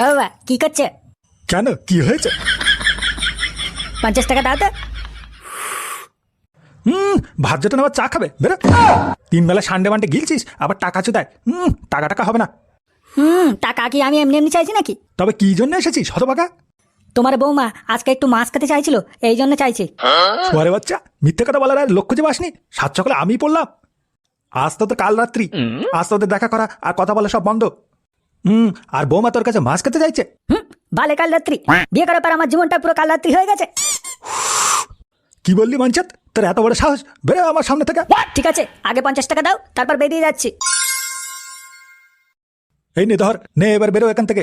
ও বাবা কি করছে? কেন? কি হয়েছে? পঞ্চাশ টাকা দাও তো। হুম ভাত যেটা নেওয়ার চা খাবে বেরো। তিন বেলা সানডে মানডে গিলছিস আবার টাকা চুদায়। হুম টাকা টাকা হবে না। হুম টাকা কি আমি এমনি এমনি চাইছি নাকি? তবে কি জন্য এসেছিস হতবাকা? তোমার বৌমা আজকে একটু মাছ খেতে চাইছিল এই জন্য চাইছি। সোয়ারে বাচ্চা মিথ্যে কথা বলার আর লক্ষ্য যে বাসনি সাত সকালে আমি পড়লাম। আজ তো তোর কাল রাত্রি। আজ তোদের দেখা করা আর কথা বলা সব বন্ধ। হুম আর বৌমা তোর কাছে মাছ খেতে চাইছে? হুম বালে কাল রাত্রি। বিয়ে করার পর আমার জীবনটা পুরো কাল রাত্রি হয়ে গেছে। কি বললি মঞ্চাত তোর এত বড় সাহস? বেরো আমার সামনে থেকে। ঠিক আছে আগে পঞ্চাশ টাকা দাও তারপর বেরিয়ে যাচ্ছি। এই নে ধর নে এবার বেরো এখান থেকে।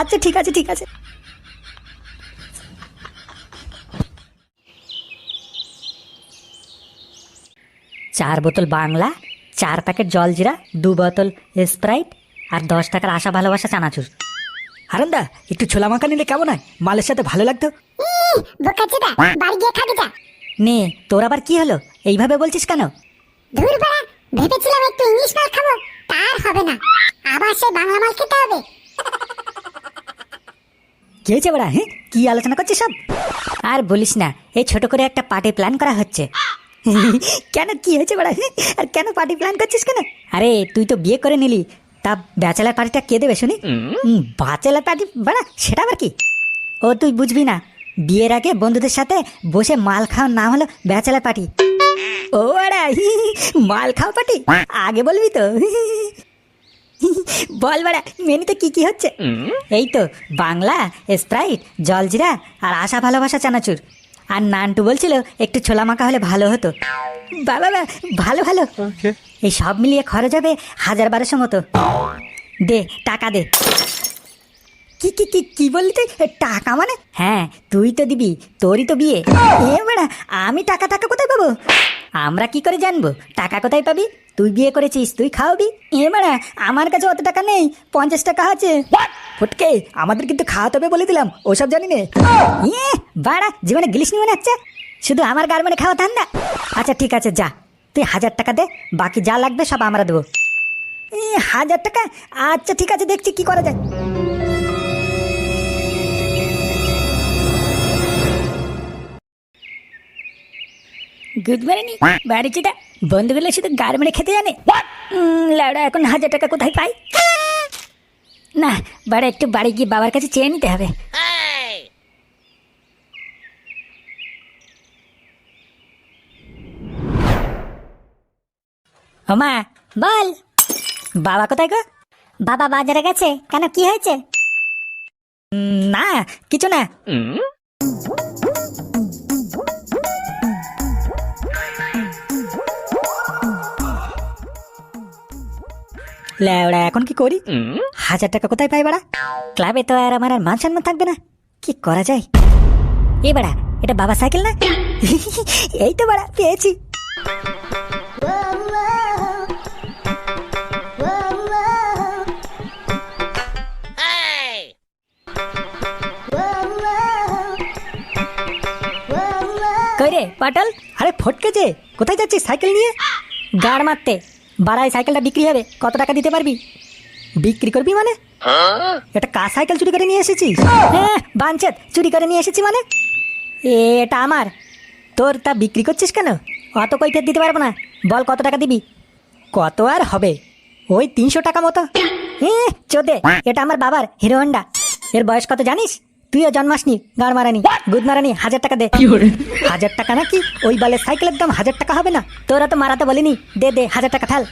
আচ্ছা ঠিক আছে ঠিক আছে। চার বোতল বাংলা চার প্যাকেট জলজিরা দু বোতল স্প্রাইট আর দশ টাকার আশা ভালোবাসা চানাচুর। হারান্দা একটু ছোলা মাখা নিলে কেমন হয়? মালের সাথে ভালো লাগতো? বোকাচোদা বাড়ি গিয়ে খাবি যা। নে তোর আবার কি হলো? এইভাবে বলছিস কেন? ধুর বেড়া ভেবেছিলাম একটু ইংলিশ মাল খাব তার হবে না। আবার সেই বাংলা মাল খেতে হবে। কি হয়েছে বড়া হ্যাঁ? কি আলোচনা করছিস সব? আর বলিস না এই ছোট করে একটা পার্টি প্ল্যান করা হচ্ছে। কেন কি হয়েছে বড়া? আর কেন পার্টি প্ল্যান করছিস কেন? আরে তুই তো বিয়ে করে নিলি। তা ব্যাচেলার পার্টিটা কে দেবে শুনি? ব্যাচেলার পার্টি বড়া সেটা আবার কি? ও তুই বুঝবি না। বিয়ের আগে বন্ধুদের সাথে বসে মাল খাওয়ার নাম হলো ব্যাচেলার পার্টি ও আড়া মাল খাওয়া পার্টি আগে বলবি তো। বল বাড়া মেনুতে কি কি হচ্ছে? এই তো বাংলা স্প্রাইট জলজিরা আর আশা ভালোবাসা চানাচুর। আর নানটু বলছিল একটু ছোলা মাখা হলে ভালো হতো। বাবা বা ভালো। ভালো এই সব মিলিয়ে খরচ হবে হাজার বারোশো মতো। দে টাকা দে। কি কি কি কি বললি তুই? টাকা মানে? হ্যাঁ তুই তো দিবি তোরই তো বিয়ে। এ বেড়া আমি টাকা টাকা কোথায় পাবো? আমরা কি করে জানব? টাকা কোথায় পাবি? তুই বিয়ে করেছিস তুই খাওয়াবি? এ বেড়া আমার কাছে অত টাকা নেই পঞ্চাশ টাকা আছে। ফুটকে আমাদের কিন্তু খাওয়াতে হবে বলে দিলাম ওসব জানি নে। ইয়ে বাড়া জীবনে গিলিস নি মনে হচ্ছে? শুধু আমার গার্মেন্টে খাওয়া ধান্দা? আচ্ছা ঠিক আছে যা। তুই হাজার টাকা দে বাকি যা লাগবে সব আমরা দেবো। হাজার টাকা? আচ্ছা ঠিক আছে দেখছি কি করা যায়। Good morning. খেতে জানে? লাউডা এখন হাজার টাকা কোথায় পাই না বাড়া একটু বাড়ি গিয়ে বাবার কাছে চেয়ে নিতে হবে। বল। বাবা কোথায় গো? বাবা বাজারে গেছে। কেন কি হয়েছে? না কিছু না। ল্যাওড়া এখন কি করি? হাজার টাকা কোথায় পাই বাড়া? ক্লাবে তো আর আমার আর মান সম্মান থাকবে না। কি করা যায়? এ বাড়া এটা বাবা সাইকেল না? এই তো বাড়া পেয়েছি। কই রে পাটাল? আরে ফটকে যে কোথায় যাচ্ছিস সাইকেল নিয়ে? গাড় মারতে। বাড়ায় সাইকেলটা বিক্রি হবে কত টাকা দিতে পারবি? বিক্রি করবি মানে? এটা কার সাইকেল চুরি করে নিয়ে এসেছিস? হ্যাঁ বাঞ্চেত চুরি করে নিয়ে এসেছি মানে? এটা আমার। তোর তা বিক্রি করছিস কেন? অত কই ফের দিতে পারব না। বল কত টাকা দিবি? কত আর হবে? ওই তিনশো টাকা মতো। হ্যাঁ চোদে এটা আমার বাবার হিরো হন্ডা। এর বয়স কত জানিস? তুইও জন্মাসনি গাড় মারানি। গুদ মারানি হাজার টাকা দে। হাজার টাকা নাকি? ওই বালের সাইকেলের দাম হাজার টাকা হবে না। তোরা তো মারাতে বলিনি। দে দে হাজার টাকা ঠাল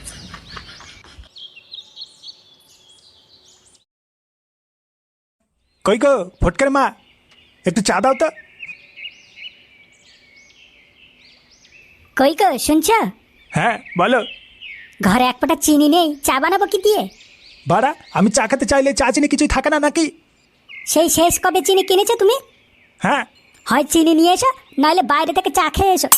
কই গো ফটকের মা একটু চা দাও তো। কই গো শুনছ? হ্যাঁ বলো। ঘরে এক ফোঁটা চিনি নেই চা বানাবো কি দিয়ে? বাড়া আমি চা খেতে চাইলে চা চিনি কিছুই থাকে না নাকি? সেই শেষ কবে চিনি কিনেছো তুমি? হ্যাঁ। হয় চিনি নিয়ে এসো নাহলে বাইরে থেকে চা খেয়ে এসো।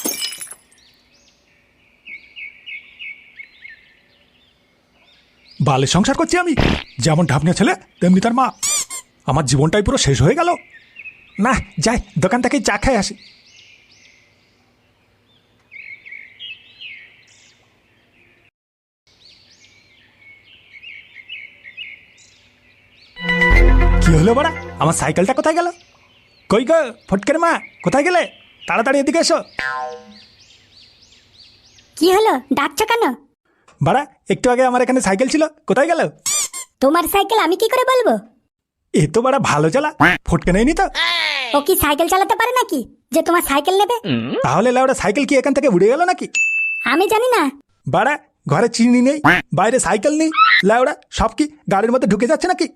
বালে সংসার করছি আমি। যেমন ঢাপনিয়া ছেলে তেমনি তার মা। আমার জীবনটাই পুরো শেষ হয়ে গেল। না যাই দোকান থেকে চা খেয়ে আসি। আমার সাইকেলটা কোথায় গেল? কই গো ফটকের মা কোথায় গেলে? তাড়াতাড়ি এদিকে এসো। কি হলো? ডাকছো কেন? বাড়া একটু আগে আমার এখানে সাইকেল ছিল কোথায় গেল? তোমার সাইকেল আমি কি করে বলব? এ তো বাড়া ভালো চালা ফটকে নেয়নি তো? ও কি সাইকেল চালাতে পারে নাকি? যে তোমার সাইকেল নেবে? তাহলে লাউডা সাইকেল কি এখান থেকে উড়ে গেল নাকি? আমি জানি না। বাড়া ঘরে চিনি নেই বাইরে সাইকেল নেই লাউডা সব কি গাড়ির মধ্যে ঢুকে যাচ্ছে নাকি?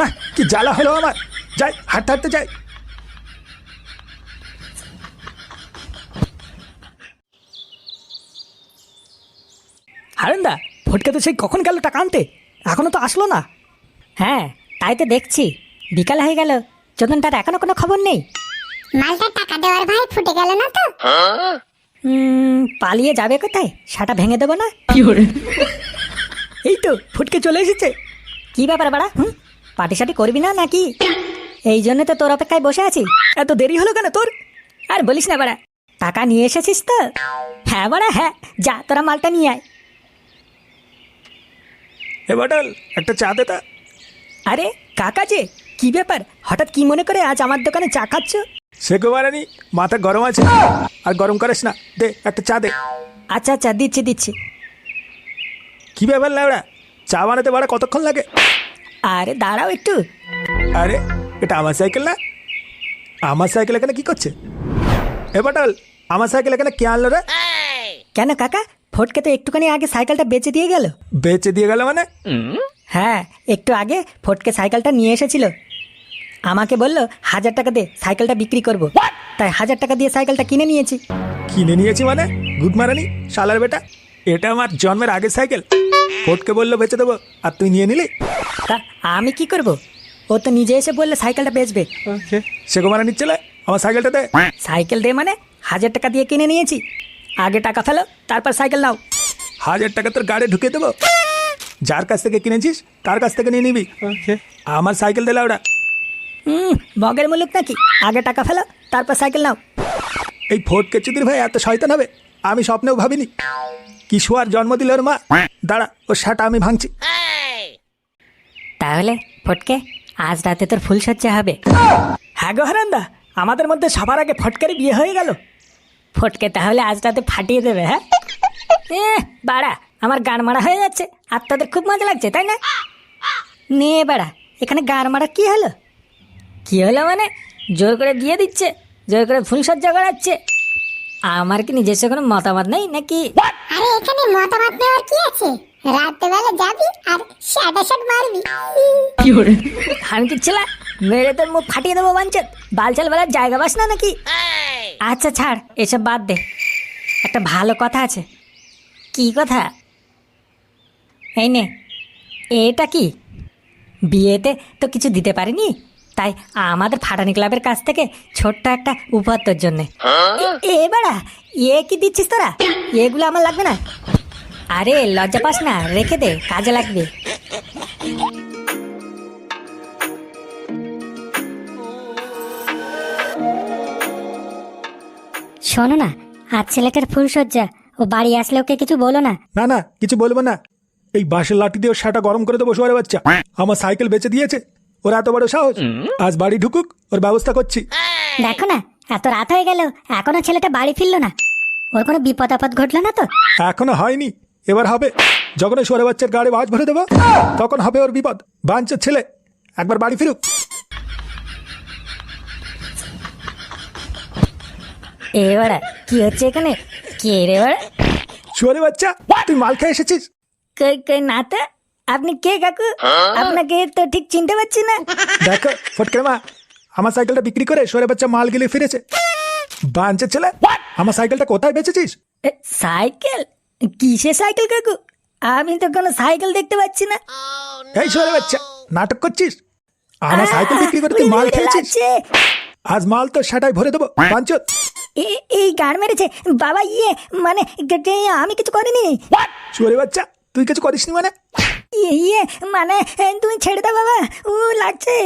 না কি জ্বালা হলো আমার? যাই হাঁটতে হাঁটতে যাই। হারেন্দা ফটকে তো সেই কখন গেল টাকা আনতে? এখনও তো আসলো না। হ্যাঁ তাই তো দেখছি। বিকাল হয়ে গেল চন্দন তার এখনও কোনো খবর নেই? মালটা টাকা দেওয়ার ভাই ফুটে গেল না তো? পালিয়ে যাবে কোথায়? সেটা ভেঙে দেবো না? এই তো ফুটকে চলে এসেছে। কি ব্যাপার বাড়া? হুম? পার্টি সাটি করবি না নাকি? এই জন্য তো তোর অপেক্ষায় বসে আছি। এত দেরি হলো কেন তোর? আর বলিস না বাড়া টাকা নিয়ে এসেছিস তো? হ্যাঁ বাড়া হ্যাঁ যা তোরা মালটা নিয়ে আয়। এ বটল একটা চা দে তা। আরে কাকা যে কি ব্যাপার? হঠাৎ কি মনে করে আজ আমার দোকানে চা খাচ্ছ? সে গোবারানি মাথা গরম আছে। আর গরম করিস না দে একটা চা দে। আচ্ছা আচ্ছা দিচ্ছি দিচ্ছি। কি ব্যাপার লাউড়া চা বানাতে বাড়া কতক্ষণ লাগে? আরে দাঁড়াও একটু। আরে এটা আমার সাইকেল না? আমার সাইকেল এখানে কি করছে? এ বটল আমার সাইকেল এখানে কে আনলো রে? কেন কাকা? ফটকে তো একটুখানি আগে সাইকেলটা বেচে দিয়ে গেল। বেচে দিয়ে গেল মানে? হ্যাঁ একটু আগে ফটকে সাইকেলটা নিয়ে এসেছিল। আমাকে বলল হাজার টাকা দিয়ে সাইকেলটা বিক্রি করব। তাই হাজার টাকা দিয়ে সাইকেলটা কিনে নিয়েছি। কিনে নিয়েছি মানে? গুড মারানি শালার বেটা। এটা আমার জন্মের আগের সাইকেল। ফোটকে বলল বেচে দেবো। আর তুই নিয়ে নিলি? তা আমি কি করব? ও তো নিজে এসে বললে সাইকেলটা বেচবে। সে গোমারা নিচ্ছিলে আমার সাইকেলটা দে। সাইকেল দে মানে? হাজার টাকা দিয়ে কিনে নিয়েছি। আগে টাকা ফেলো তারপর সাইকেল নাও। হাজার টাকা তোর গাড়ি ঢুকে দেবো। যার কাছ থেকে কিনেছিস তার কাছ থেকে নিয়ে নিবি। আমার সাইকেল দিলে ওরা হুম বগের মুলুক নাকি? আগে টাকা ফেলো তারপর সাইকেল নাও। এই ফোটকে চুদির ভাই এত শয়তান হবে? আমি স্বপ্নেও ভাবিনি। কিশু আর জন্ম দিল ওর মা। দাঁড়া ওর শাটা আমি ভাঙছি। তাহলে ফটকে আজ রাতে তোর ফুল সজ্জা হবে। হ্যাঁ গো হারান্দা আমাদের মধ্যে সবার আগে ফটকারি বিয়ে হয়ে গেল। ফটকে তাহলে আজ রাতে ফাটিয়ে দেবে হ্যাঁ? এ বাড়া আমার গান মারা হয়ে যাচ্ছে। আর তাদের খুব মজা লাগছে তাই না? নে বাড়া এখানে গান মারা কি হলো? কি হলো মানে? জোর করে বিয়ে দিচ্ছে জোর করে ফুল সজ্জা করাচ্ছে। আমার কি নিজস্ব কোনো মতামত নেই নাকি? আরে এখানে মতামত নেওয়ার কি আছে? রাত্রেবেলা যাবি আর শ্যাটা শ্যাট মারবি। আমি কি ছেলা? মেরে তোর মুখ ফাটিয়ে দেবো বাঞ্চত? বালচাল বেলার জায়গা বাস না নাকি? আচ্ছা ছাড় এসব বাদ দে। একটা ভালো কথা আছে। কি কথা? এই নে এটা কি? বিয়েতে তো কিছু দিতে পারিনি? তাই আমাদের ফাটানি ক্লাবের কাছ থেকে ছোট্ট একটা উপহার তোর জন্যে। এ- এ কি দিচ্ছিস তোরা? এগুলো আমার লাগবে না। আরে লজ্জা পাস না রেখে দে কাজে লাগবে। শোনো না আজ ছেলেটার ফুলসজ্জা ও বাড়ি আসলে ওকে কিছু বলো না। না না কিছু বলব না। এই বাঁশের লাঠি দিয়ে ওর শাটা গরম করে দেবো শোয়ারে বাচ্চা। আমার সাইকেল বেচে দিয়েছে। ওর এত বড় সাহস। আজ বাড়ি ঢুকুক ওর ব্যবস্থা করছি। দেখো না এত রাত হয়ে গেল এখনও ছেলেটা বাড়ি ফিরলো না। ওর কোনো বিপদ আপদ ঘটলো না তো? এখনও হয়নি। এবার হবে। যখন ওই সোয়ারে বাচ্চার গাড়ি বাজ ভরে দেবো তখন হবে ওর বিপদ। বাঞ্চের ছেলে একবার বাড়ি ফিরুক। এবারে কি হচ্ছে এখানে? কে রে এবারে বাচ্চা তুই মাল খেয়ে এসেছিস? কই কই নাতে? আপনি কে কাকু? আপনাকে তো ঠিক চিনতে পারছি না। দেখো ফটকে মা আমার সাইকেলটা বিক্রি করে সোয়ারে বাচ্চা মাল গিলে ফিরেছে। বাঞ্চের ছেলে আমার সাইকেলটা কোথায় বেচেছিস? সাইকেল? কিসের সাইকেল কাকু? আমি তো কোনো সাইকেল দেখতে পাচ্ছি না। এই সোয়ারে বাচ্চা নাটক করছিস? আমার সাইকেল বিক্রি করে তুই মাল খেয়েছিস। আজ মাল তো সেটাই ভরে দেবো। বাঞ্চত এ- এই গান মেরেছে। বাবা ইয়ে মানে আমি কিছু করিনি। সোয়ারে বাচ্চা তুই কিছু করিসনি মানে? ইয়ে ইয়ে মানে তুমি ছেড়ে দাও বাবা। ও লাগছে।